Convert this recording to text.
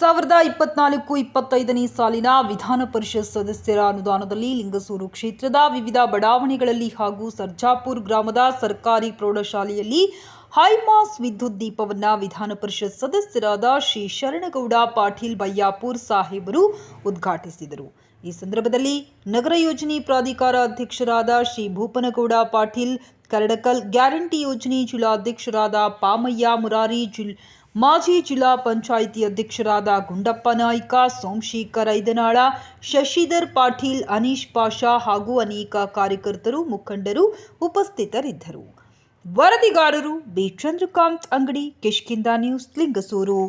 ಸಾವಿರದ ಇಪ್ಪತ್ನಾಲ್ಕು ಇಪ್ಪತ್ತೈದನೇ ಸಾಲಿನ ವಿಧಾನ ಪರಿಷತ್ ಸದಸ್ಯರ ಅನುದಾನದಲ್ಲಿ ಲಿಂಗಸೂರು ಕ್ಷೇತ್ರದ ವಿವಿಧ ಬಡಾವಣೆಗಳಲ್ಲಿ ಹಾಗೂ ಸರ್ಜಾಪುರ್ ಗ್ರಾಮದ ಸರ್ಕಾರಿ ಪ್ರೌಢಶಾಲೆಯಲ್ಲಿ ಹೈಮಾಸ್ ವಿದ್ಯುತ್ ದೀಪವನ್ನು ವಿಧಾನ ಪರಿಷತ್ ಸದಸ್ಯರಾದ ಶ್ರೀ ಶರಣಗೌಡ ಪಾಟೀಲ್ ಬಯ್ಯಾಪುರ್ ಸಾಹೇಬರು ಉದ್ಘಾಟಿಸಿದರು. ಈ ಸಂದರ್ಭದಲ್ಲಿ ನಗರ ಯೋಜನೆ ಪ್ರಾಧಿಕಾರ ಅಧ್ಯಕ್ಷರಾದ ಶ್ರೀ ಭೂಪನಗೌಡ ಪಾಟೀಲ್, ಕರಡಕಲ್ ಗ್ಯಾರಂಟಿ ಯೋಜನೆ ಜಿಲ್ಲಾಧ್ಯಕ್ಷರಾದ ಪಾಮಯ್ಯ ಮುರಾರಿ, ಜಿಲ್ ಮಾಜಿ ಜಿಲ್ಲಾ ಪಂಚಾಯಿತಿ ಅಧ್ಯಕ್ಷರಾದ ಗುಂಡಪ್ಪ ನಾಯ್ಕ, ಸೋಮಶೇಖರ್ ಐದನಾಳ, ಶಶಿಧರ್ ಪಾಟೀಲ್, ಅನೀಶ್ ಪಾಷಾ ಹಾಗೂ ಅನೇಕ ಕಾರ್ಯಕರ್ತರು, ಮುಖಂಡರು ಉಪಸ್ಥಿತರಿದ್ದರು. ವರದಿಗಾರರು ಬಿ. ಚಂದ್ರಕಾಂತ್ ಅಂಗಡಿ ಕಿಷ್ಕಿಂದ ನ್ಯೂಸ್, ಲಿಂಗಸೂರು.